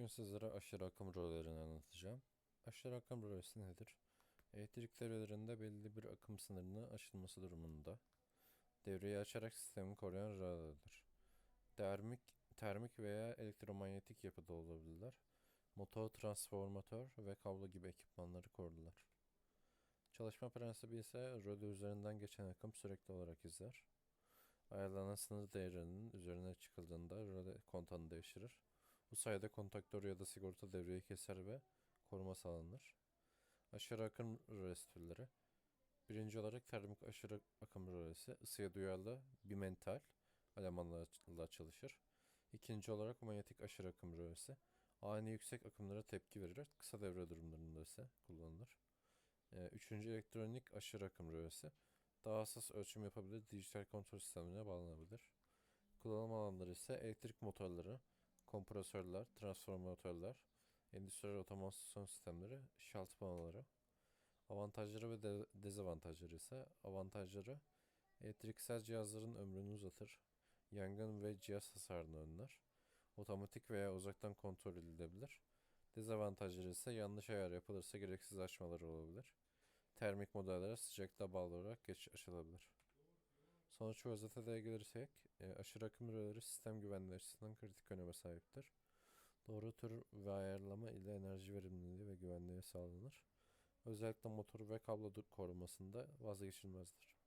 Bugün sizlere aşırı akım rölelerini anlatacağım. Aşırı akım rölesi nedir? Elektrik devrelerinde belli bir akım sınırını aşılması durumunda devreyi açarak sistemi koruyan rölelerdir. Termik, termik veya elektromanyetik yapıda olabilirler. Motor, transformatör ve kablo gibi ekipmanları korurlar. Çalışma prensibi ise röle üzerinden geçen akım sürekli olarak izler. Ayarlanan sınır değerinin üzerine çıkıldığında röle kontağını değiştirir. Bu sayede kontaktör ya da sigorta devreyi keser ve koruma sağlanır. Aşırı akım rölesi. Birinci olarak termik aşırı akım rölesi ısıya duyarlı bimental elemanlarla çalışır. İkinci olarak manyetik aşırı akım rölesi ani yüksek akımlara tepki verir. Kısa devre durumlarında ise kullanılır. Ee, Üçüncü elektronik aşırı akım rölesi daha hassas ölçüm yapabilir, dijital kontrol sistemine bağlanabilir. Kullanım alanları ise elektrik motorları, kompresörler, transformatörler, endüstriyel otomasyon sistemleri, şalt panoları. Avantajları ve de- dezavantajları ise avantajları elektriksel cihazların ömrünü uzatır, yangın ve cihaz hasarını önler, otomatik veya uzaktan kontrol edilebilir. Dezavantajları ise yanlış ayar yapılırsa gereksiz açmalar olabilir. Termik modellere sıcaklığa bağlı olarak geç açılabilir. Sonuç ve özete gelirsek, e, aşırı akım röleleri sistem güvenliği açısından kritik öneme sahiptir. Doğru tür ve ayarlama ile enerji verimliliği ve güvenliği sağlanır. Özellikle motor ve kablo korumasında vazgeçilmezdir.